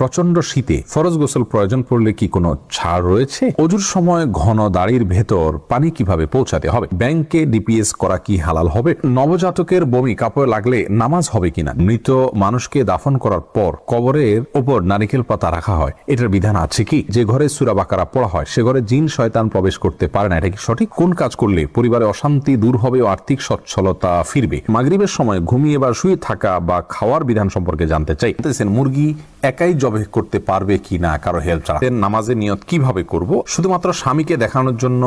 প্রচণ্ড শীতে ফরজ গোসল প্রয়োজন পড়লে কি কোনো ছাড় রয়েছে? অজুর সময় ঘন দাড়ির ভেতর পানি কীভাবে পৌঁছাতে হবে? ব্যাংকে ডিপিএস করা কি হালাল হবে? নবজাতকের বমি কাপড়ে লাগলে নামাজ হবে কিনা? মৃত মানুষকে দাফন করার পর কবরের ওপর নারিকেল পাতা রাখা হয়। এটার বিধান আছে কি? যে ঘরে সুরা বাকারা পড়া হয়, সে ঘরে জিন শয়তান প্রবেশ করতে পারে না। এটা কি সঠিক? কোন কাজ করলে পরিবারে অশান্তি দূর হবে ও আর্থিক সচ্ছলতা ফিরবে? মাগরিবের সময় ঘুমিয়ে বা শুয়ে থাকা বা খাওয়ার বিধান সম্পর্কে জানতে চাই। মুরগি একাই জবে করতে পারবে কি না, কারও হেল্প ছাড়া। নামাজের নিয়ত কীভাবে করব? শুধুমাত্র স্বামীকে দেখানোর জন্য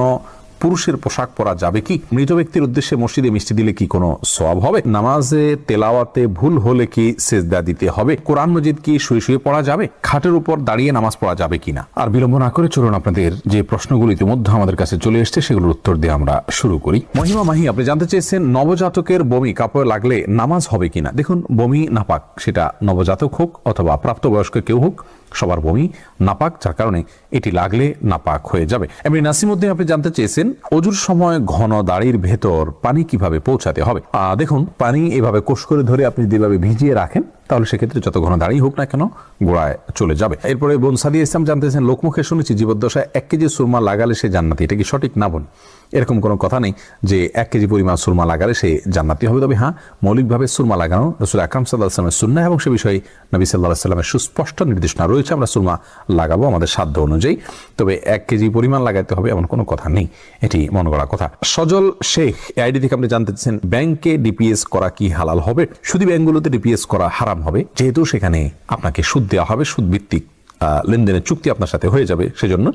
পুরুষের পোশাক পরা যাবে কি? মৃত ব্যক্তির উদ্দেশ্যে মসজিদে মিষ্টি দিলে কি কোনো সওয়াব হবে? নামাজে তেলাওয়াতে ভুল হলে কি সেজদা দিতে হবে? কোরআন মজিদ কি শুয়ে শুয়ে পড়া যাবে? খাটের উপর দাঁড়িয়ে নামাজ পড়া যাবে কিনা? আর বিলম্ব না করে চলুন আপনাদের যে প্রশ্নগুলো ইতিমধ্যে আমাদের কাছে চলে এসছে, সেগুলোর উত্তর দিয়ে আমরা শুরু করি। মহিমা মাহি, আপনি জানতে চেয়েছেন নবজাতকের বমি কাপড়ে লাগলে নামাজ হবে কিনা? দেখুন, বমি নাপাক, সেটা নবজাতক হোক অথবা প্রাপ্তবয়স্ক কেউ হোক সবার বমি, নাপাক, যার কারণে এটি লাগলে নাপাক হয়ে যাবে। এমনি নাসিমুদ্দিন আপনি জানতে চেয়েছেন অজুর সময় ঘন দাড়ির ভেতর পানি কীভাবে পৌঁছাতে হবে? দেখুন, পানি এভাবে কোষ করে ধরে আপনি যেভাবে ভিজিয়ে রাখেন, তাহলে সেক্ষেত্রে যত ঘন দাঁড়িয়ে হোক না কেন গোড়ায় চলে যাবে। এরপরে বোন সাদিয়া ইসলাম জানতেছেন, লোকমুখে শুনেছি জীবদ্দশায় এক কেজি সুরমা লাগালে সে জান্নাতি। এটা কি সঠিক না বোন এরকম কোনো কথা নেই যে এক কেজি পরিমাণ সুরমা লাগালে সে জান্নাতি হবে। তবে হ্যাঁ মৌলিকভাবে সুরমা লাগানো রসুল আকরাম সাল্লাহ আসলামের সুন্না এবং সে বিষয়ে নবী সাল্লাহ সাল্লামের সুস্পষ্ট নির্দেশনা রয়েছে। আমরা সুরমা লাগাবো আমাদের সাধ্য অনুযায়ী। তবে এক কেজি পরিমাণ লাগাতে হবে এমন কোনো কথা নেই। এটি মনে করা কথা। সজল শেখ আইডি থেকে আপনি জানতে চাচ্ছেন ব্যাংকে ডিপিএস করা কি হালাল হবে? শুধু ব্যাংকগুলোতে ডিপিএস করা হারাম হবে? যেহেতু সেখানে আপনাকে সুদ দেওয়া হবে সুদ ভিত্তিক আহ, লেনদেনের চুক্তি আপনার সাথে হয়ে যাবে সেজন্য।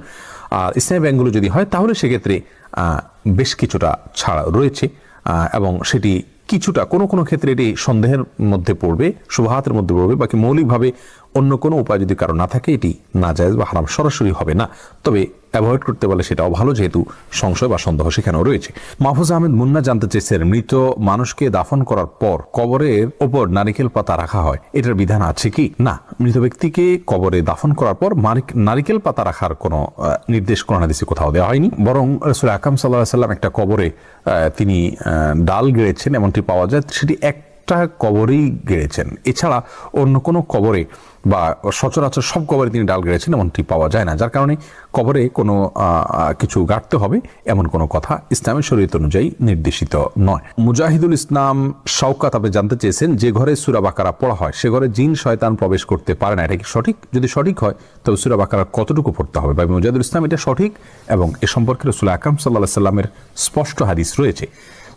আর ইসলামী ব্যাংকগুলো যদি হয় তাহলে সেক্ষেত্রে বেশ কিছুটা ছাড় রয়েছে এবং সেটি কিছুটা কোনো কোনো ক্ষেত্রে এটি সন্দেহের মধ্যে পড়বে শুভাহাতের মধ্যে পড়বে বাকি মৌলিকভাবে অন্য কোনো উপায় যদি কারও না থাকে, এটি না যায় বা হারাম সরাসরি হবে না। তবে অ্যাভয়েড করতে পারলে সেটাও ভালো, যেহেতু সংশয় বা সন্দেহ সেখানেও রয়েছে। মাহফুজ আহমেদ মুন্না জানতে চেয়েছেন, মৃত মানুষকে দাফন করার পর কবরের ওপর নারিকেল পাতা রাখা হয়, এটার বিধান আছে কি? না। মৃত ব্যক্তিকে কবরে দাফন করার পর নারিকেল পাতা রাখার কোনো নির্দেশ কোরআন হাদিসে কোথাও দেওয়া হয়নি। বরং রসুল আকাম সাল্লাহ সাল্লাম একটা কবরে তিনি ডাল গেড়েছেন, এমনটি পাওয়া যায়, সেটি একটা কবরেই গেড়েছেন। এছাড়া অন্য কোনো কবরে বা সচরাচর সব কবরে তিনি ডাল গেড়েছেন এমনটি পাওয়া যায় না। যার কারণে কবরে কোনো কিছু গাঁটতে হবে এমন কোনো কথা ইসলামের শরীয়ত অনুযায়ী নির্দেশিত নয়। মুজাহিদুল ইসলাম শওকাত আপনি জানতে চেয়েছেন, যে ঘরে সুরা বাকারা পড়া হয়, সে ঘরে জিন শয়তান প্রবেশ করতে পারে না। এটা কি সঠিক? যদি সঠিক হয়, তবে সুরা বাকারা কতটুকু পড়তে হবে? বা মুজাহিদুল ইসলাম এটা সঠিক? এবং এ সম্পর্কে রসুল আকরাম সাল্লাহ সাল্লামের স্পষ্ট হাদিস রয়েছে।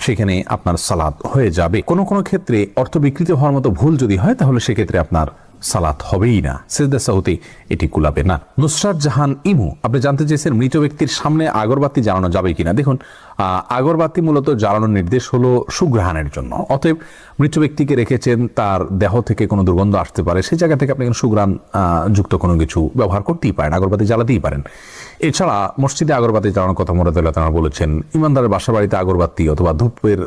সেখানে আপনার সালাদ হয়ে যাবে। কোনো কোনো ক্ষেত্রে অর্থ বিকৃত হওয়ার মতো ভুল যদি হয়, তাহলে সেক্ষেত্রে আপনার সালাত হবেই না। সেজদা সাহুতে এটি কুলাবে না। নুসরাত জাহান ইমু, আপনি জানতে চেয়েছেন মৃত ব্যক্তির সামনে আগরবাতি জানানো যাবে কিনা? দেখুন আগরবাতি মূলত জ্বালানোর নির্দেশ হলো সুগ্রহণের জন্য। অতএব মৃত ব্যক্তিকে রেখেছেন, তার দেহ থেকে কোনো দুর্গন্ধ আসতে পারে সেই জায়গা থেকে আপনি কোনো সুগ্রাণ যুক্ত কোনো কিছু ব্যবহার করতেই পারেন, আগরবাতি জ্বালাতেই পারেন। এছাড়া মসজিদে আগরবাতি জ্বালানোর কথা মোরাদুল্লাহ তারা বলেছেন, ইমানদারের বাসা বাড়িতে আগরবাতি অথবা ধূপের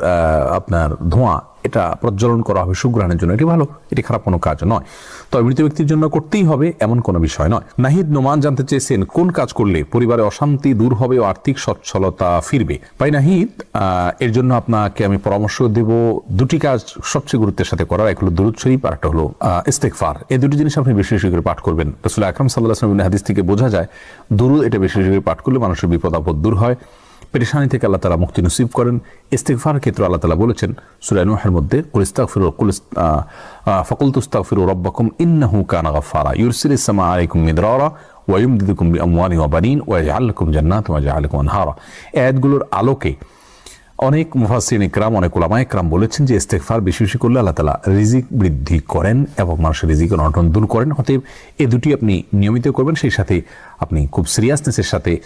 আপনার ধোঁয়া, এটা প্রজ্বলন করা হবে সুগ্রহণের জন্য। এটি ভালো, এটি খারাপ কোনো কাজ নয়। তবে মৃত ব্যক্তির জন্য করতেই হবে এমন কোনো বিষয় নয়। নাহিদ নোমান জানতে চেয়েছেন, কোন কাজ করলে পরিবারে অশান্তি দূর হবে ও আর্থিক সচ্ছলতা ফিরবে? নাহিদ এর জন্য আপনাকে আমি পরামর্শ দেব দুটি কাজ সবচেয়ে গুরুত্বের সাথে করার, এক হলো দুরুদ শরীফ আর একটা হলো ইস্তেকফার এই দুটি জিনিস আপনি বেশি বেশি করে পাঠ করবেন। রসুল আকরম সাল্লাহ আসলামের হাদিস থেকে বোঝা যায়, দুরুদ এটা বেশি বেশি করে পাঠ করলে মানুষের বিপদ আপদ দূর হয়। পেরেশানি থেকে আল্লাহ তালা মুক্তি নসিব করেন। ইস্তেকফার ক্ষেত্রে আল্লাহ তালা বলেছেন সুরায় নুহের মধ্যে কুলিস্তাগফির কুল ফকুল তুস্তাগফির রব্বাকুম ইন্নাহু কানা গাফফারা। ইউরসিলিস সামা আলাইকুম মিদরারা ওয়ায়ুমদিদুকুম বিআমওয়ালিন ওয়া বানিন ওয়া জান্নাত ওয়া ইয়াজআল লাকুম আনহারা আয়াতগুলোর আলোকে অনেক মুফাসিন ইকরাম, অনেক ওলামা ইকরাম বলেছেন যে ইস্তেকফার বেশি বেশি করলে আল্লাহ তালা রিজিক বৃদ্ধি করেন এবং মানুষের রিজিক অনটন দূর করেন। অতএব এ দুটি আপনি নিয়মিত করবেন, সেই সাথে আপনি খুব সিরিয়াসনেসের সাথে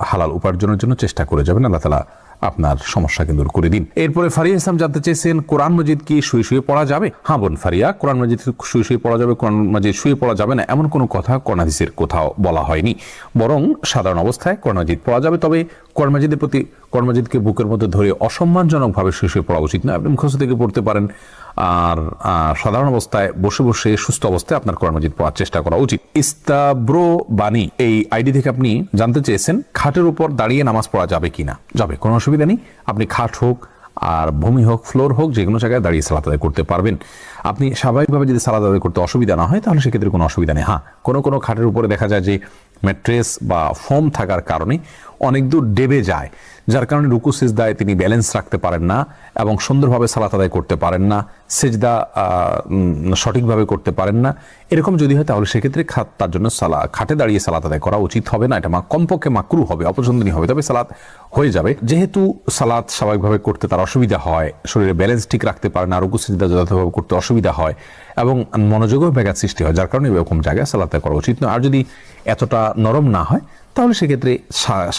হালাল উপার্জনের জন্য চেষ্টা করে যাবেন। আল্লাহ তালা আপনার সমস্যাকে দূর করে দিন। এরপরে ফারিয়া ইসলাম জানতে চেয়েছেন, কোরআন মজিদ কি শুয়ে শুয়ে পড়া যাবে? হ্যাঁ বোন ফারিয়া, কোরআন মজিদ শুয়ে শুয়ে পড়া যাবে, কোরআন মজিদ শুয়ে পড়া যাবে না, এমন কোনো কথা কোরআনাদিসের কোথাও বলা হয়নি। বরং সাধারণ অবস্থায় কোরআন মজিদ পড়া যাবে, তবে কোরআন মজিদের প্রতি, কোরআন মজিদকে বুকের মধ্যে ধরে অসম্মানজনকভাবে শুয়ে শুয়ে পড়া উচিত না। আপনি মুখস্থ থেকে পড়তে পারেন। আর সাধারণ অবস্থায় বসে বসে সুস্থ অবস্থায় আপনার কোরআন মজিদ পড়ার চেষ্টা করা উচিত। ইস্তাব্রো বাণী এই আইডি থেকে আপনি জানতে চেয়েছেন খাটের উপর দাঁড়িয়ে নামাজ পড়া যাবে কিনা। যাবে, কোনো অসুবিধা নেই। আপনি খাট হোক আর ভূমি হোক, ফ্লোর হোক, যে কোনো জায়গায় দাঁড়িয়ে সালাত আদায় করতে পারবেন। আপনি স্বাভাবিকভাবে যদি সালাত আদায় করতে অসুবিধা না হয়, তাহলে সেক্ষেত্রে কোনো অসুবিধা নেই। হ্যাঁ কোনো কোনো খাটের উপরে দেখা যায় যে ম্যাট্রেস বা ফোম থাকার কারণে অনেক দূর ডেবে যায়। যার কারণে রুকু, সিজদায় তিনি ব্যালেন্স রাখতে পারেন না এবং সুন্দরভাবে সালাত আদায় করতে পারেন না, সেজদা সঠিকভাবে করতে পারেন না। এরকম যদি হয় তাহলে সেক্ষেত্রে খাত, তার জন্য সালা, খাটে দাঁড়িয়ে সালাত আদায় করা উচিত হবে না, এটা মা, কমপক্ষে মাকরু হবে, অপছন্দনীয় হবে, তবে সালাত হয়ে যাবে। যেহেতু সালাত স্বাভাবিকভাবে করতে তার অসুবিধা হয়, শরীরে ব্যালেন্স ঠিক রাখতে পারে না, রুকু, সিজদা যথাযথভাবে করতে অসুবিধা হয় এবং মনোযোগও ব্যাঘাত সৃষ্টি হয়, যার কারণে এরকম জায়গায় সালাত করা উচিত নয়। আর যদি এতটা নরম না হয় তাহলে সেক্ষেত্রে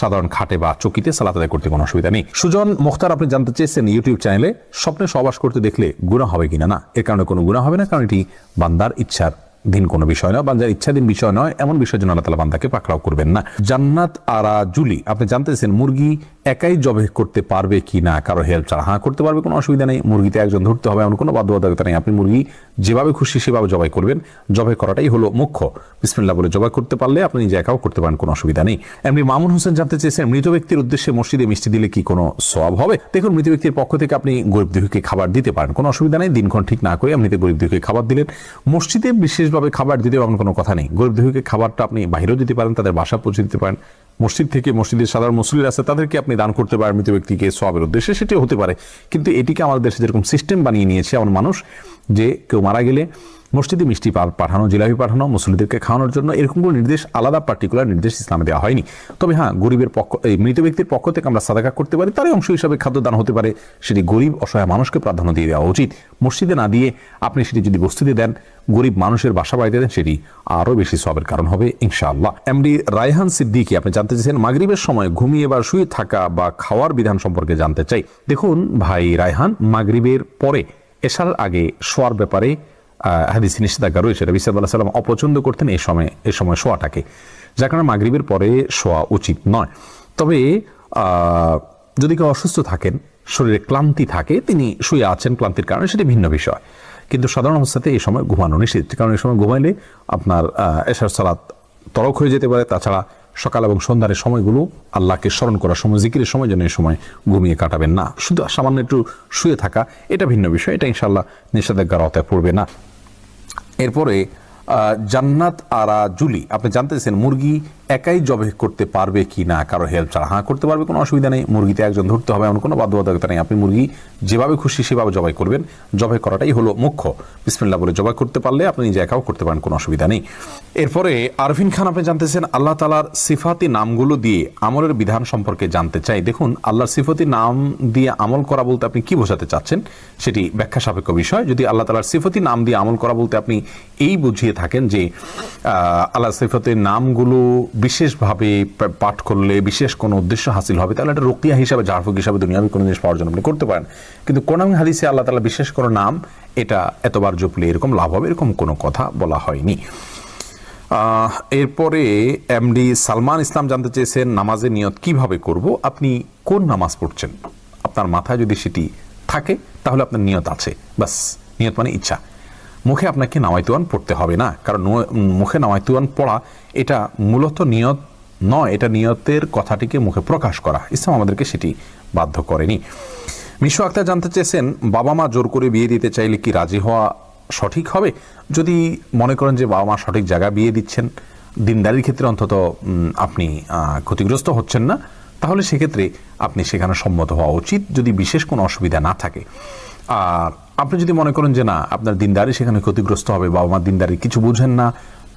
সাধারণ খাটে বা চকিতে সালাত আদায় করতে কোনো অসুবিধা নেই। সুজন মুখতার, আপনি জানতে চেয়েছেন ইউটিউব চ্যানেলে স্বপ্নে সবাস করতে দেখলে গুণা হবে কিনা? না, এর কারণে কোনো গুণা হবে না, কারণ এটি বান্দার ইচ্ছার দিন কোনো বিষয় নয়। বান্দার ইচ্ছাধীন বিষয় নয়, এমন বিষয় জন্য আল্লাহ তালা বান্দাকে পাকড়াও করবেন না। জান্নাত আরা জুলি আপনি জানতেছেন মুরগি একাই জবে করতে পারবে কি না কারও হেল্প ছাড়া। হ্যাঁ করতে পারবে, কোনো অসুবিধা নেই। মুরগিতে একজন ধরতে হবে, এমন কোনো বাধ্যবাধকতা নেই। আপনি মুরগি যেভাবে খুশি সেভাবে জবাই করবেন। জবাই করাটাই হলো মুখ্য। বিসমিল্লাহ বলে জবাই করতে পারলে আপনি নিজে একাও করতে পারেন, কোনো অসুবিধা নেই। এমনি মামুন হোসেন জানতে চেয়েছেন, মৃত ব্যক্তির উদ্দেশ্যে মসজিদে মিষ্টি দিলে কি কোনো সওয়াব হবে? দেখুন, মৃত ব্যক্তির পক্ষ থেকে আপনি গরিব দুঃখীকে খাবার দিতে পারেন, কোনো অসুবিধা নেই। দিনক্ষণ ঠিক না করে আপনি গরিব দুঃখীকে খাবার দিলেন। মসজিদে বিশেষভাবে খাবার দিতে এমন কোনো কথা নেই। গরিব দুঃখীকে খাবারটা আপনি বাইরেও দিতে পারেন, তাদের বাসা পৌঁছে দিতে পারেন। মসজিদ থেকে মসজিদের সাধারণ মুসলির আছে, তাদেরকে আপনি দান করতে পারেন মৃত ব্যক্তিকে সবের উদ্দেশ্যে, সেটিও হতে পারে। কিন্তু এটিকে আমাদের দেশে যেরকম সিস্টেম বানিয়ে নিয়েছে এমন মানুষ যে কেউ মারা গেলে মসজিদে মিষ্টি পাঠানো, জিলাপি পাঠানো মুসলিমদেরকে খাওয়ানোর জন্য এরকম কোনো নির্দেশ, আলাদা পার্টিকুলার নির্দেশ ইসলামে দেওয়া হয়নি। তবে হ্যাঁ গরিবের পক্ষ, এই মৃত ব্যক্তির পক্ষ থেকে আমরা সাদাকা করতে পারি, তারই অংশ হিসাবে খাদ্যদান হতে পারে। সেটি গরিব, অসহায় মানুষকে প্রাধান্য দিয়ে দেওয়া উচিত। মসজিদে না দিয়ে আপনি সেটি যদি বস্তিতে দেন, গরিব মানুষের বাসা বাড়িতে দেন, সেটি আরও বেশি সবের কারণ হবে, ইনশাআল্লাহ। এমডি রায়হান সিদ্দিকি, আপনি জানতে চেয়েছেন, মাগরিবের সময় ঘুমিয়ে বা শুয়ে থাকা বা খাওয়ার বিধান সম্পর্কে জানতে চাই। দেখুন ভাই রায়হান, মাগরিবের পরে এশার আগে শোয়ার ব্যাপারে হাদিসে নিষেধাজ্ঞা রয়েছে। রবি সাল্লাহ সাল্লাম অপছন্দ করতেন এই সময় এ সময় শোয়াটাকে। যার কারণে মাগরিবের পরে শোয়া উচিত নয়। তবে যদি কেউ অসুস্থ থাকেন, শরীরে ক্লান্তি থাকে, তিনি শুয়ে আছেন, ক্লান্তির কারণে সেটি ভিন্ন বিষয়। কিন্তু সাধারণ অবস্থাতে এই সময় ঘুমানো নিষেধ কারণ এই সময় ঘুমাইলে আপনার এশার সালাত তরক হয়ে যেতে পারে। তাছাড়া সকাল এবং সন্ধ্যার সময়গুলো আল্লাহকে স্মরণ করার সময়, জিকিরের সময় যেন এই সময় ঘুমিয়ে কাটাবেন না। শুধু সামান্য একটু শুয়ে থাকা, এটা ভিন্ন বিষয়। এটা ইনশাল্লাহ নিষেধাজ্ঞার আওতায় পড়বে না। এরপরে জান্নাত আরা জুলি। আপনি জানতেছেন মুরগি একাই জবে করতে পারবে কি না, কারও হেল্প ছাড়া। হ্যাঁ করতে পারবে, কোনো অসুবিধা নেই। মুরগিতে একজন ধরতে হবে, এমন কোনো বাধ্যবাধকতা নেই। আপনি মুরগি যেভাবে খুশি সেভাবে জবাই করবেন। জবাই করাটাই হলো মুখ্য। বিসমিল্লাহ বলে জবাই করতে পারলে আপনি নিজে একাও করতে পারেন, কোনো অসুবিধা নেই। এরপরে আরফিন খান, আপনি জানতেছেন আল্লাহ তালার সিফাতি নামগুলো দিয়ে আমলের বিধান সম্পর্কে জানতে চাই। দেখুন, আল্লাহর সিফাতি নাম দিয়ে আমল করা বলতে আপনি কি বোঝাতে চাচ্ছেন সেটি ব্যাখ্যা সাপেক্ষ বিষয়। যদি আল্লাহ তালার সিফতি নাম দিয়ে আমল করা বলতে আপনি এই বুঝিয়ে থাকেন যে আল্লাহ সিফতের নামগুলো বিশেষভাবে পাঠ করলে বিশেষ কোনো উদ্দেশ্য হাসিল হবে, তাহলে এটা রোকিয়া হিসাবে ঝাড়ফুক হিসাবে দুনিয়াবি কোনো জিনিস পাওয়ার জন্য আপনি করতে পারেন। কিন্তু কোন হাদিসে আল্লাহ তালা বিশেষ কোনো নাম, এটা এতবার জপলে এরকম লাভ হবে, এরকম কোনো কথা বলা হয়নি। এরপরে এমডি সালমান ইসলাম জানতে চেয়েছেন, নামাজের নিয়ত কীভাবে করব? আপনি কোন নামাজ পড়ছেন? আপনার মাথায় যদি সেটি থাকে, তাহলে আপনার নিয়ত আছে। বাস নিয়ত মানে ইচ্ছা। মুখে আপনাকে নামাইতুয়ান পড়তে হবে না। কারণ মুখে নামাইতুয়ান পড়া এটা মূলত নিয়ত নয়, এটা নিয়তের কথাটিকে মুখে প্রকাশ করা। ইসলাম আমাদেরকে সেটি বাধ্য করেনি। মিশু আক্তার জানতে চেয়েছেন, বাবা মা জোর করে বিয়ে দিতে চাইলে কি রাজি হওয়া সঠিক হবে? যদি মনে করেন যে বাবা মা সঠিক জায়গা বিয়ে দিচ্ছেন, দিনদারির ক্ষেত্রে অন্তত আপনি ক্ষতিগ্রস্ত হচ্ছেন না, তাহলে সেক্ষেত্রে আপনি সেখানে সম্মত হওয়া উচিত, যদি বিশেষ কোনো অসুবিধা না থাকে। আর আপনি যদি মনে করেন যে না, আপনার দিনদারি সেখানে ক্ষতিগ্রস্ত হবে, বাবা মা দিনদারি কিছু বুঝেন না,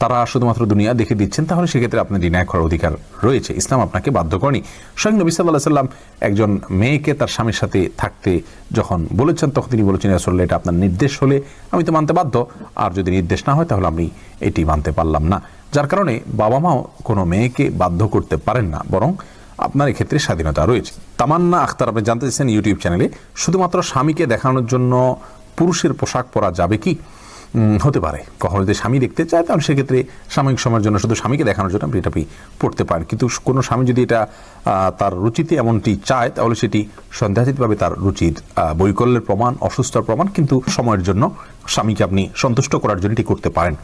তারা শুধুমাত্র দুনিয়া দেখে দিচ্ছেন, তাহলে সেক্ষেত্রে আপনার ডিনায় করার অধিকার রয়েছে। ইসলাম আপনাকে বাধ্য করেনি। স্বয়ং নবী সাল্লাহ সাল্লাম একজন মেয়েকে তার স্বামীর সাথে থাকতে যখন বলেছেন, তখন তিনি বলেছেন আসলে এটা আপনার নির্দেশ হলে আমি তো মানতে বাধ্য। আর যদি নির্দেশ না হয়, তাহলে আমি এটি মানতে পারলাম না। যার কারণে বাবা মাও কোনো মেয়েকে বাধ্য করতে পারেন না, বরং আপনার এক্ষেত্রে স্বাধীনতা রয়েছে। তামান্না আখতার, আপনি জানতে চাইছেন ইউটিউব চ্যানেলে, শুধুমাত্র স্বামীকে দেখানোর জন্য পুরুষের পোশাক পরা যাবে কি? হতে পারে। কখনো যদি স্বামী দেখতে চায়, তাহলে সেক্ষেত্রে সাময়িক সময়ের জন্য শুধু স্বামীকে দেখানোর জন্য আপনি এটা পড়তে পারেন। কিন্তু কোনো স্বামী যদি এটা তার রুচিতে এমনটি চায়, তাহলে সেটি সন্দেহাতীতভাবে তার রুচির বৈকল্যের প্রমাণ অসুস্থতার প্রমাণ, কিন্তু সময়ের জন্য স্বামীকে আপনি সন্তুষ্ট করার জন্য এটি করতে পারেন।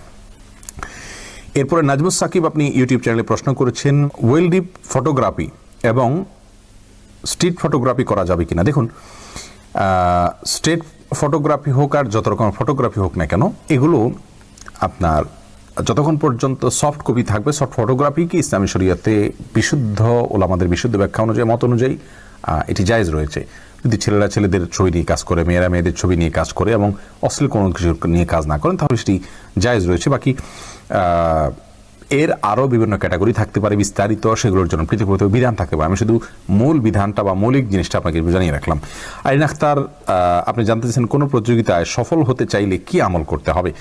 এরপরে নাজমুস সাকিব, আপনি ইউটিউব চ্যানেলে প্রশ্ন করেছেন ওয়েল ডিপ ফটোগ্রাফি এবং স্ট্রিট ফটোগ্রাফি করা যাবে কিনা। দেখুন স্ট্রিট ফটোগ্রাফি হোক আর যত রকম ফটোগ্রাফি হোক না কেন, এগুলো আপনার যতক্ষণ পর্যন্ত সফট কপি থাকবে সফট ফটোগ্রাফি কি ইসলামী শরিয়াতে বিশুদ্ধ, ওলামাদের বিশুদ্ধ ব্যাখ্যা অনুযায়ী, মত অনুযায়ী এটি জায়জ রয়েছে। যদি ছেলেরা ছেলেদের ছবি নিয়ে কাজ করে, মেয়েরা মেয়েদের ছবি নিয়ে কাজ করে এবং অশ্লীল কোনো কিছু নিয়ে কাজ না করেন, তাহলে সেটি জায়েজ রয়েছে। বাকি এর আরও বিভিন্ন ক্যাটাগরি থাকতে পারে বিস্তারিত, সেগুলোর জন্য পৃথক পৃথক বিধান থাকতে পারে। আমি শুধু মূল বিধানটা বা মৌলিক জিনিসটা আপনাকে জানিয়ে রাখলাম। আইন আখতার আপনি জানতে চাইছেন কোনো প্রতিযোগিতায় সফল হতে চাইলে কি আমল করতে হবে?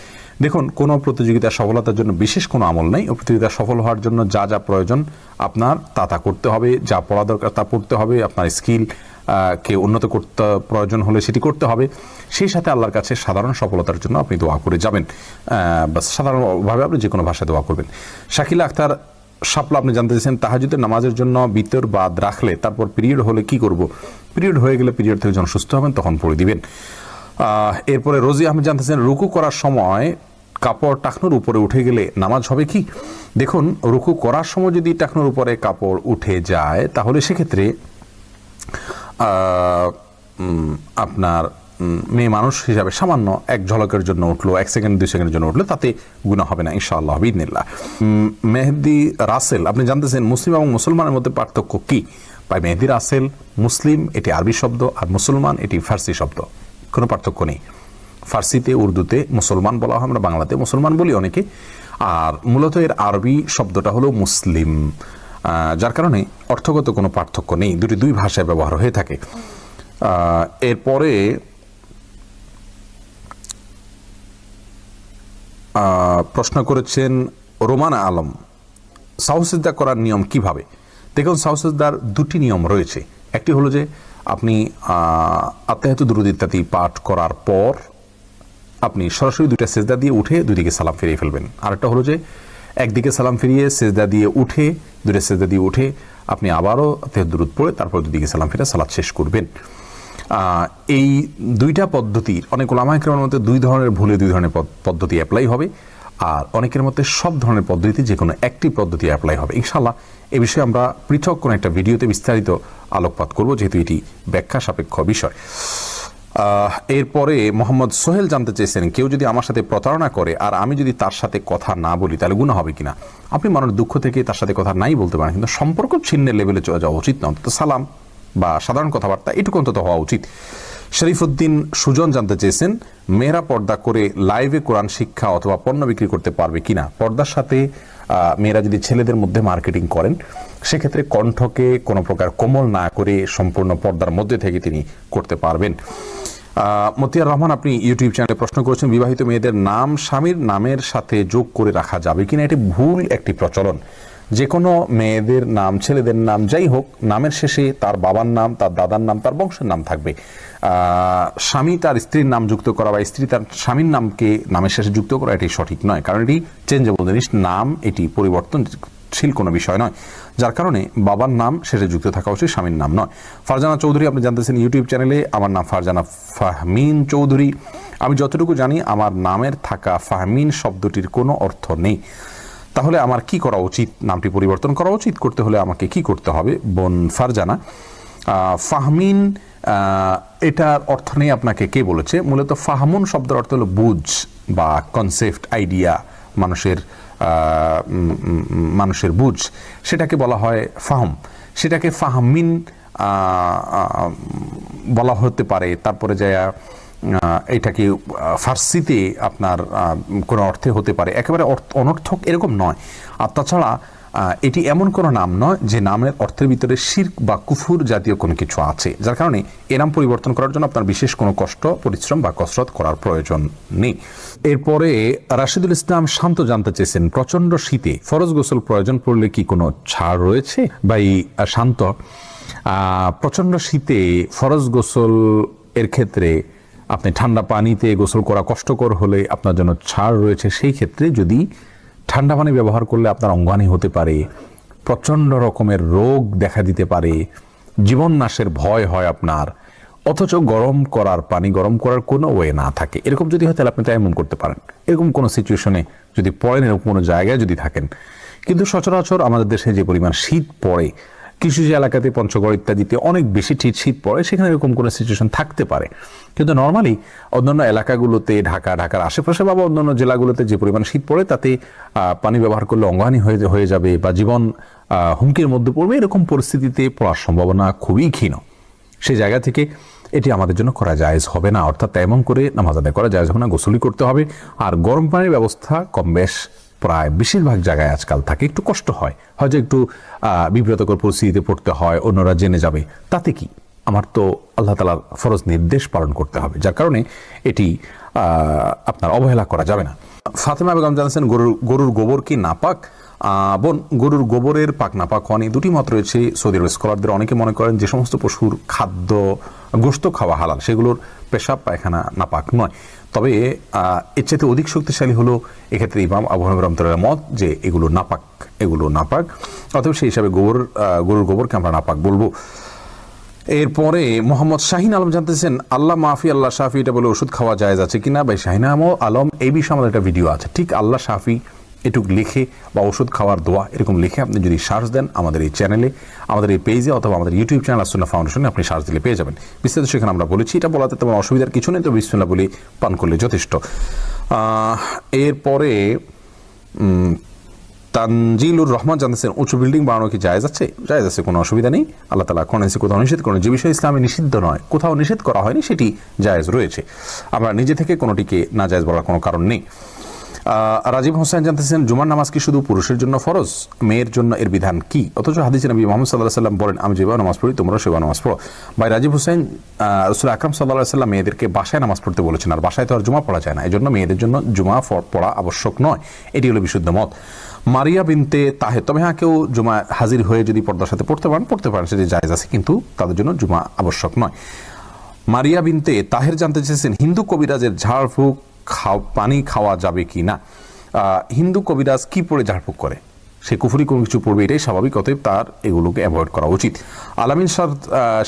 দেখুন, কোনো প্রতিযোগিতার সফলতার জন্য বিশেষ কোনো আমল নেই। প্রতিযোগিতা সফল হওয়ার জন্য যা যা প্রয়োজন আপনার, তা তা করতে হবে। যা পড়া দরকার তা পড়তে হবে। আপনার স্কিল কে উন্নত করতে, প্রয়োজন হলে সেটি করতে হবে। সেই সাথে আল্লাহর কাছে সাধারণ সফলতার জন্য আপনি দোয়া করে যাবেন। বাস, সাধারণভাবে আপনি যে কোনো ভাষায় দোয়া করবেন। শাকিলা আক্তার সাপলা আপনি জানতে চাইছেন তাহাজুদের নামাজের জন্য বিতর বাদ রাখলে তারপর পিরিয়ড হলে কি করব? পিরিয়ড হয়ে গেলে পিরিয়ড থেকে যখন সুস্থ হবেন তখন পড়ে দিবেন। এরপরে রোজি আহমেদ জানতে চাইছেন, রুকু করার সময় কাপড় টাকনোর উপরে উঠে গেলে নামাজ হবে কি? দেখুন, রুকু করার সময় যদি টাকনোর উপরে কাপড় উঠে যায়, তাহলে সেক্ষেত্রে আপনার মেয়ে মানুষ হিসাবে সামান্য এক ঝলকের জন্য উঠল এক সেকেন্ড দুই সেকেন্ডের জন্য উঠল তাতে গুণা হবে না ইনশাআল্লাহ বিদিনিল্লাহ উম, মেহেদি রাসেল আপনি জানতেছেন মুসলিম এবং মুসলমানের মধ্যে পার্থক্য কি? ভাই মেহেদি রাসেল মুসলিম এটি আরবি শব্দ আর মুসলমান এটি ফার্সি শব্দ কোনো পার্থক্য নেই। ফার্সিতে উর্দুতে মুসলমান বলা হয় আমরা বাংলাতে মুসলমান বলি অনেকে আর মূলত এর আরবি শব্দটা হলো মুসলিম। যার কারণে অর্থগত কোনো পার্থক্য নেই। দুটি দুই ভাষায় ব্যবহার হয়ে থাকে। এরপরে প্রশ্ন করেছেন রোমানা আলম সাহসিদ্দা করার নিয়ম কীভাবে? দেখুন সাহসিদ্দার দুটি নিয়ম রয়েছে। একটি হলো যে, আপনি আত্মাহত দুরুদ ইত্যাদি পাঠ করার পর আপনি সরাসরি দুইটা সেজদা দিয়ে উঠে দুদিকে সালাম ফিরিয়ে ফেলবেন। আরেকটা হলো যে একদিকে সালাম ফিরিয়ে সেজদা দিয়ে উঠে দুইটা সেজদা দিয়ে উঠে আপনি আবারও দূরত পড়ে, তারপর দুদিকে সালাম ফিরে সালাদ শেষ করবেন। এই দুইটা পদ্ধতির, অনেক ওলামাইকের মধ্যে দুই ধরনের ভুলে দুই ধরনের পদ- পদ্ধতি অ্যাপ্লাই হবে, আর অনেকের মধ্যে সব ধরনের পদ্ধতি যে কোনো একটি পদ্ধতি অ্যাপ্লাই হবে। ইনশাল্লাহ এ বিষয়ে আমরা পৃথক কোনো একটা ভিডিওতে বিস্তারিত আলোকপাত করব, যেহেতু এটি ব্যাখ্যা সাপেক্ষ বিষয়। এরপরে মোহাম্মদ সোহেল জানতে চেয়েছেন, কেউ যদি আমার সাথে প্রতারণা করে আর আমি যদি তার সাথে কথা না বলি, তাহলে গুণ হবে কিনা? আপনি মানুষ দুঃখ থেকে তার সাথে কথা নাই বলতে পারেন, কিন্তু সম্পর্ক ছিন্নের লেভেলে চলে যাওয়া উচিত না। অন্তত সালাম বা সাধারণ কথাবার্তা, এটুকু অন্তত হওয়া উচিত। শরীফুদ্দিন সুজন জানতে চেয়েছেন, মেয়েরা পর্দা করে লাইভে কোরআন শিক্ষা অথবা পণ্য বিক্রি করতে পারবে কিনা? পর্দার সাথে মেয়েরা যদি ছেলেদের মধ্যে মার্কেটিং করেন, সেক্ষেত্রে কণ্ঠকে কোনো প্রকার কোমল না করে সম্পূর্ণ পর্দার মধ্যে থেকে তিনি করতে পারবেন। মতিয়ার রহমান, আপনি ইউটিউব চ্যানেলে প্রশ্ন করেছেন, বিবাহিত মেয়েদের নাম স্বামীর নামের সাথে যোগ করে রাখা যাবে কিনা, এটি ভুল একটি প্রচলন। যে কোনো মেয়েদের নাম, ছেলেদের নাম যাই হোক, নামের শেষে তার বাবার নাম, তার দাদার নাম, তার বংশের নাম থাকবে। স্বামী তার স্ত্রীর নাম যুক্ত করা বা স্ত্রী তার স্বামীর নামকে, নামের শেষে যুক্ত করা, এটি সঠিক নয়। কারণ এটি চেঞ্জেবল জিনিস, নাম এটি পরিবর্তনশীল কোনো বিষয় নয়। যার কারণে বাবার নাম শেষে যুক্ত থাকা উচিত, স্বামীর নাম নয়। ফারজানা চৌধুরী, আপনি জানতেছেন ইউটিউব চ্যানেলে আমার নাম ফারজানা ফাহমিন চৌধুরী। আমি যতটুকু জানি, আমার নামের থাকা ফাহমিন শব্দটির কোনো অর্থ নেই। তাহলে আমার কি করা উচিত? নামটি পরিবর্তন করা উচিত? করতে হলে আমাকে কি করতে হবে? বোন ফারজানা ফাহমিন এটার অর্থ নেই আপনাকে কে বলেছে। মূলত ফাহমুন শব্দের অর্থ হলো বুঝ বা কনসেপ্ট আইডিয়া মানুষের মানুষের বুঝ। সেটাকে বলা হয় ফাহম। সেটাকে ফাহমিন বলা হতে পারে। তারপরে যায় আহ, এটা কি আহ, ফার্সিতে আপনার কোনো অর্থে হতে পারে। একেবারে অনর্থক এরকম নয়। আর তাছাড়া এটি এমন কোনো নাম নয় যে নামের অর্থের ভিতরে শির্ক বা কুফুর জাতীয় কোনো কিছু আছে যার কারণে এ নাম পরিবর্তন করার জন্য আপনার বিশেষ কোনো কষ্ট পরিশ্রম বা কসরত করার প্রয়োজন নেই। এরপরে রাশিদুল ইসলাম শান্ত জানতে চেয়েছেন প্রচণ্ড শীতে ফরজ গোসল প্রয়োজন পড়লে কি কোনো ছাড় রয়েছে? বা এই শান্ত আহ, প্রচণ্ড শীতে ফরজ গোসল এর ক্ষেত্রে আপনি ঠান্ডা পানিতে গোসল করা কষ্টকর হলে আপনার জন্য ছাড় রয়েছে সেই ক্ষেত্রে যদি ঠান্ডা পানি ব্যবহার করলে আপনার অঙ্গানি হতে পারে, প্রচণ্ড রকমের রোগ দেখা দিতে পারে জীবন নাশের ভয় হয় আপনার, অথচ গরম করার পানি গরম করার কোনো ওয়ে না থাকে। এরকম যদি হয় তাহলে আপনি তাই এমন করতে পারেন। এরকম কোনো সিচুয়েশনে যদি পড়েন, এরকম কোনো জায়গায় যদি থাকেন। কিন্তু সচরাচর আমাদের দেশে যে পরিমাণ শীত পড়ে যে এলাকাতে পঞ্চগড় ইত্যাদিতে অনেক বেশি ঠিক শীত পড়ে, সেখানে এরকম কোনো সিচুয়েশন থাকতে পারে। কিন্তু নর্মালি অন্যান্য এলাকাগুলোতে, ঢাকা, ঢাকার আশেপাশে বা অন্যান্য জেলাগুলোতে যে পরিমাণ শীত পড়ে, তাতে পানি ব্যবহার করলে অঙ্গহানি হয়ে হয়ে যাবে বা জীবন হুমকির মধ্যে পড়বে, এরকম পরিস্থিতিতে পড়ার সম্ভাবনা খুবই ক্ষীণ। সেই জায়গা থেকে এটি আমাদের জন্য করা জায়েজ হবে না। অর্থাৎ তেমন করে নামাজ আদায় করা জায়েজ হবে না গোসলি করতে হবে। আর গরম পানির ব্যবস্থা কম বেশ প্রায় বেশিরভাগ জায়গায় আজকাল থাকে, একটু কষ্ট হয়। হয়তো একটু বিব্রতকর পরিস্থিতিতে পড়তে হয়, অন্যরা জেনে যাবে। তাতে কি? আমার তো আল্লাহ তালার ফরজ নির্দেশ পালন করতে হবে, যার কারণে এটি আপনার অবহেলা করা যাবে না। ফাতেমা বেগম জানাচ্ছেন, গরুর গরুর গোবর কি নাপাক? বোন, গরুর গোবরের পাক নাপাক হওয়ানি দুটি মত রয়েছে সৌদি আরব স্কলারদের। অনেকে মনে করেন যে, সমস্ত পশুর খাদ্য, গোস্ত খাওয়া হালাল, সেগুলোর পেশাব পায়খানা নাপাক নয়। তবে এর চাইতে অধিক শক্তিশালী হলো এক্ষেত্রে ইমাম আবু হানিফা রহমতুল্লাহ মত যে এগুলো নাপাক এগুলো নাপাক। অথবা সেই হিসাবে গোবর গরুর গোবরকে আমরা নাপাক বলব। এরপরে মোহাম্মদ শাহিন আলম জানতেছেন, আল্লাহ মাফি, আল্লাহ শাফি, এটা বলে ওষুধ খাওয়া যায় আছে কিনা? ভাই শাহিন আলম, এই বিষয়ে আমাদের একটা ভিডিও আছে। ঠিক আল্লাহ শাফি এটুক লিখে বা ওষুধ খাওয়ার দোয়া এরকম লিখে আপনি যদি সার্চ দেন আমাদের এই চ্যানেলে, আমাদের এই পেজে অথবা আমাদের ইউটিউব চ্যানেল আসুন্না ফাউন্ডেশনে আপনি সার্চ দিলে পেয়ে যাবেন। বিস্তারিত সেখানে আমরা বলেছি, এটা বলাতে তেমন অসুবিধার কিছু নেই তো বিসমিল্লা বলি, পান করলে যথেষ্ট। এরপরে তানজিলুর রহমান জানতেছেন, উঁচু বিল্ডিং বানানো কি জায়েজ আছে? জায়েজ আছে, কোনো অসুবিধা নেই। আল্লাহ তালা কোন কোথাও নিষেধ করেন। যে বিষয় ইসলামে নিষিদ্ধ নয়, কোথাও নিষেধ করা হয়নি, সেটি জায়েজ রয়েছে। আমরা নিজে থেকে কোনোটিকে না জায়েজ বলার কোনো কারণ নেই। রাজীব হোসেন জানতেছেন, জুমার নামাজ কি শুধু পুরুষের জন্য ফরজ? মেয়ের জন্য এর বিধান কি? অথচ হাদিস নবী মোহাম্মদ সাল্লাহ সাল্লাম বলেন, আমি যেভাবে নামাজ পড়ি তোমরা সেবা নামাজ পড়ো। ভাই, রাজীব হোসেন রসুল আকরাম সাল্লাহ সাল্লাম মেয়েদেরকে বাসায় নামাজ পড়তে বলেছেন, আর বাসায় তো আর জুমা পড়া যায় না। এই জন্য মেয়েদের জন্য জুমা পড়া আবশ্যক নয়। এটি হলো বিশুদ্ধ মত। মারিয়া বিনতে তাহে তবে হ্যাঁ কেউ জুমা হাজির হয়ে যদি পর্দার সাথে পড়তে পারেন পড়তে পারেন, সেটি জায়েজ আছে, কিন্তু তাদের জন্য জুমা আবশ্যক নয়। মারিয়া বিনতে তাহের জানতে চেয়েছেন, হিন্দু কবিরাজের ঝাড়ফুঁক খাও, পানি খাওয়া যাবে কি না? হিন্দু কবিরাজ কি পড়ে ঝাড়ফুঁক করে? সে কুফুরি কোনো কিছু পড়বে এটাই স্বাভাবিক, অতএব তার এগুলোকে অ্যাভয়েড করা উচিত। আলামিন সার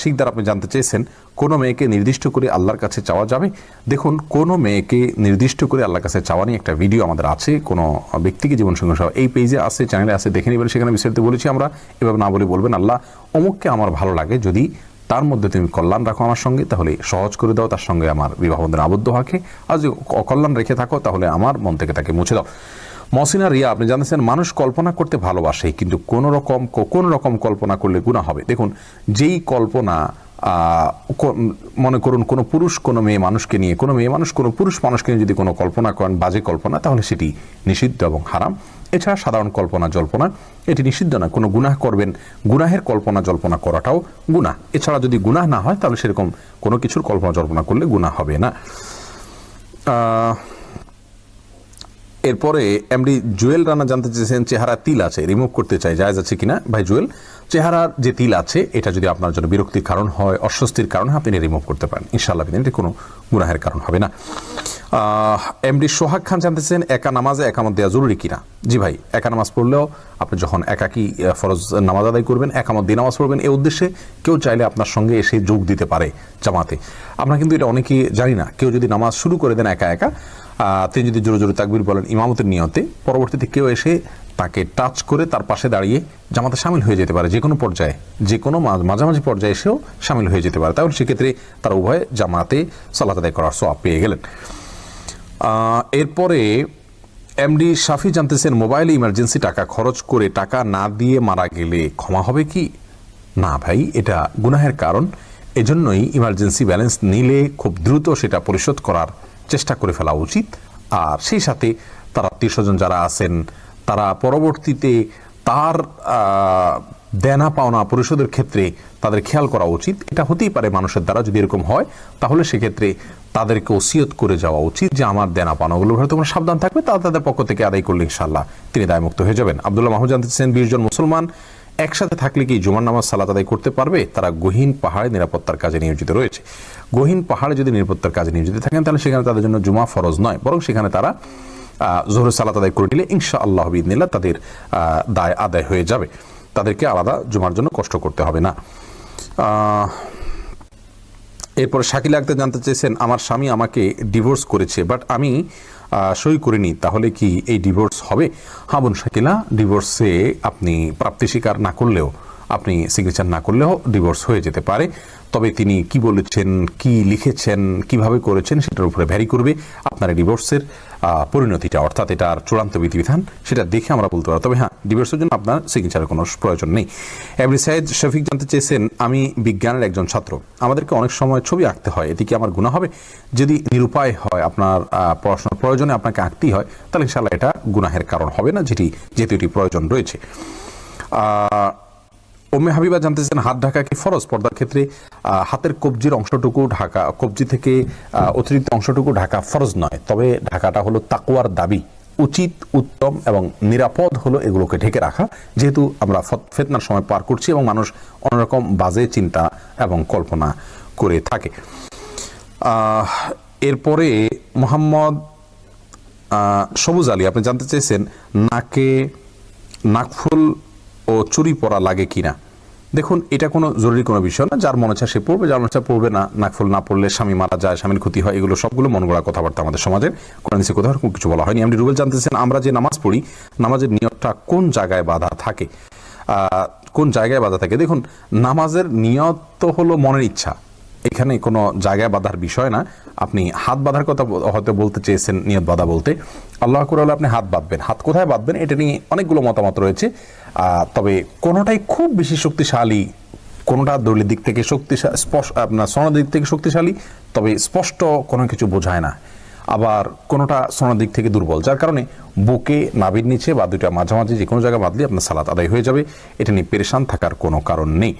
শিকদার আপনি জানতে চেয়েছেন, কোনো মেয়েকে নির্দিষ্ট করে আল্লাহর কাছে চাওয়া যাবে? দেখুন, কোনো মেয়েকে নির্দিষ্ট করে আল্লাহর কাছে চাওয়া নিয়ে একটা ভিডিও আমাদের আছে, কোনো ব্যক্তিকে জীবন সঙ্গে সহ। এই পেজে আছে চ্যানেলে আছে, দেখে নেবেন, সেখানে বিস্তারিত বলেছি আমরা। এভাবে না বলে বলবেন আল্লাহ, অমুককে আমার ভালো লাগে, যদি তার মধ্যে তুমি কল্যাণ রাখো আমার সঙ্গে, তাহলে সহজ করে দাও, তার সঙ্গে আমার বিবাহ আবদ্ধ হাকে। আর যদি অকল্যাণ রেখে থাকো, তাহলে আমার মন থেকে তাকে মুছে দাও। মসিনা রিয়া, আপনি জানেন মানুষ কল্পনা করতে ভালোবাসে, কিন্তু কোনো রকম, কোন রকম কল্পনা করলে গুণা হবে। দেখুন, যেই কল্পনা মনে করুন কোনো পুরুষ, কোনো মেয়ে মানুষকে নিয়ে, কোনো মেয়ে মানুষ, কোনো পুরুষ মানুষকে নিয়ে যদি কোনো কল্পনা করেন, বাজে কল্পনা, তাহলে সেটি নিষিদ্ধ এবং হারাম। এছাড়া সাধারণ কল্পনা জল্পনা, এটি নিষিদ্ধ না। কোনো গুনাহ করবেন, গুনাহের কল্পনা জল্পনা করাটাও গুনাহ। এছাড়া যদি গুনাহ না হয়, তাহলে সেরকম কোনো কিছুর কল্পনা জল্পনা করলে গুনাহ হবে না। এরপরে এমডি জুয়েল রানা জানতে চেয়েছেন, চেহারা তিল আছে, রিমুভ করতে চাই, জায়জ আছে কিনা? ভাই জুয়েল? চেহারার যে তিল আছে, এটা যদি আপনার জন্য বিরক্তির কারণ হয়, অস্বস্তির কারণ হয়, আপনি রিমুভ করতে পারেন। ইনশাআল্লাহ এটি কোনো গুনাহের কারণ হবে না। এমডি সোহাগ খান জানতেছেন, একা নামাজে একামত দেওয়া জরুরি কিনা? জি ভাই, একা নামাজ পড়লেও আপনি যখন একাকি ফরজ নামাজ আদায় করবেন, একামত দিয়ে নামাজ পড়বেন এই উদ্দেশ্যে কেউ চাইলে আপনার সঙ্গে এসে যোগ দিতে পারে জামাতে। আমরা কিন্তু এটা অনেকেই জানি না। কেউ যদি নামাজ শুরু করে দেন একা একা তিনি যদি জোরে জোরে তাকবির বলেন ইমামতের নিয়তে, পরবর্তীতে কেউ এসে তাকে টাচ করে তার পাশে দাঁড়িয়ে জামাতে সামিল হয়ে যেতে পারে যে কোনো পর্যায়ে যে কোনো মাঝামাঝি পর্যায়ে এসেও সামিল হয়ে যেতে পারে। তাহলে সেক্ষেত্রে তারা উভয় জামাতে সালাত আদায় করার সব পেয়ে গেলেন। এরপরে এমডি শাফি জানতেছেন, মোবাইলে ইমার্জেন্সি টাকা খরচ করে টাকা না দিয়ে মারা গেলে ক্ষমা হবে কি? না ভাই, এটা গুনাহের কারণ। এজন্যই ইমার্জেন্সি ব্যালেন্স নিলে খুব দ্রুত সেটা পরিশোধ করার চেষ্টা করে ফেলা উচিত। আর সেই সাথে তার আত্মীয় স্বজন যারা আছেন তারা পরবর্তীতে তার দেনা পাওনা পরিশোধের ক্ষেত্রে তাদের খেয়াল করা উচিত। এটা হতেই পারে মানুষের দ্বারা যদি এরকম হয়, তাহলে সেক্ষেত্রে তাদেরকে ওসিয়ত করে যাওয়া উচিত যে আমার দেনা পাওনাগুলো হয়তো তোমরা সাবধান থাকবে তা তাদের পক্ষ থেকে আদায় করলে ইনশাল্লাহ তিনি দায়মুক্ত হয়ে যাবেন। আব্দুল্লাহ মাহমুদ জানতে চাইছেন, বিশ জন মুসলমান একসাথে থাকলে কি জুমার নামাজ সালাত আদায় করতে পারবে? তারা গহীন পাহাড়ে নিরাপত্তার কাজে নিয়োজিত রয়েছে। গহীন পাহাড়ে যদি নিরাপত্তার কাজে নিয়োজিত থাকেন, তাহলে সেখানে তাদের জন্য জুমা ফরজ নয়, বরং সেখানে তারা জোহর সালাত আদায় করে নিলে ইনশা আল্লাহ বিদিনিল্লা তাদের দায় আদায় হয়ে যাবে। তাদেরকে আলাদা জুমার জন্য কষ্ট করতে হবে না। এরপর শাকিল আক্তার জানতে চেয়েছেন, আমার স্বামী আমাকে ডিভোর্স করেছে, বাট আমি সই করিনি, তাহলে কি এই ডিভোর্স হবে? হ্যাঁ বোন শাকিলা, ডিভোর্সে আপনি প্রাপ্তি স্বীকার না করলেও, আপনি সিগনেচার না করলেও ডিভোর্স হয়ে যেতে পারে। তবে তিনি কি বলেছেন, কি লিখেছেন, কীভাবে করেছেন, সেটার উপরে ভ্যারি করবে। আপনার ডিভোর্সের পরিণতিটা, অর্থাৎ এটার চূড়ান্ত বিধিবিধান, সেটা দেখে আমরা বলতে পারব। তবে হ্যাঁ ডিভোর্সের জন্য আপনার সিগনেচারের কোনো প্রয়োজন নেই। এভরি সাইজ শফিক জানতে চেয়েছেন, আমি বিজ্ঞানের একজন ছাত্র। আমাদেরকে অনেক সময় ছবি আঁকতে হয়, এতে কি আমার গুণা হবে? যদি নিরুপায় হয় আপনার পড়াশোনার প্রয়োজনে আপনাকে আঁকতেই হয়, তাহলে ইনশাল্লাহ এটা গুনাহের কারণ হবে না, যেটি, যেহেতু এটি প্রয়োজন রয়েছে। ওমে হাবিবা জানতেছেন, হাত ঢাকা কি ফরজ? পর্দার ক্ষেত্রে হাতের কবজির অংশটুকু ঢাকা, কবজি থেকে অতিরিক্ত অংশটুকু ঢাকা ফরজ নয়। তবে ঢাকাটা হলো তাকুয়ার দাবি। উচিত, উত্তম এবং নিরাপদ হলো এগুলোকে ঢেকে রাখা। যেহেতু আমরা ফত- ফেতনার সময় পার করছি এবং মানুষ অন্যরকম বাজে চিন্তা এবং কল্পনা করে থাকে। এরপরে মোহাম্মদ সবুজ আলী, আপনি জানতে চেয়েছেন, নাকে নাকফুল ও চুরি পরা লাগে কিনা? দেখুন, এটা কোনো জরুরি কোনো বিষয় না। যার মনে চায় সে পড়বে, যার মনে চায় পড়বে না নাকফুল না পড়লে স্বামী মারা যায়, স্বামীর ক্ষতি হয়, এগুলো সবগুলো মন গড়া কথাবার্তা আমাদের সমাজের। কোরআন কোথাও কিছু বলা হয়নি। আপনি রুবেল জানতেছেন আমরা যে নামাজ পড়ি, নামাজের নিয়তটা কোন জায়গায় বাধা থাকে? কোন জায়গায় বাধা থাকে? দেখুন, নামাজের নিয়ত তো হলো মনের ইচ্ছা। এখানে কোনো জায়গায় বাঁধার বিষয় না। আপনি হাত বাঁধার কথা হয়তো বলতে চেয়েছেন নিয়ত বাঁধা বলতে। আল্লাহ করে আপনি হাত বাঁধবেন। হাত কোথায় বাঁধবেন? এটা নিয়ে অনেকগুলো মতামত রয়েছে। তবে কোনোটাই খুব বেশি শক্তিশালী, কোনোটা দলীয় দিক থেকে শক্তিশালী স্পষ্ট আপনার সনদ দিক থেকে শক্তিশালী, তবে স্পষ্ট কোনো কিছু বোঝায় না। আবার কোনোটা সনদ দিক থেকে দুর্বল, যার কারণে বুকে নাবির নিচে বা দুইটা মাঝামাঝি যে কোনো জায়গায় বাঁধলে আপনার সালাত আদায় হয়ে যাবে। এটা নিয়ে পেরেশান থাকার কোনো কারণ নেই।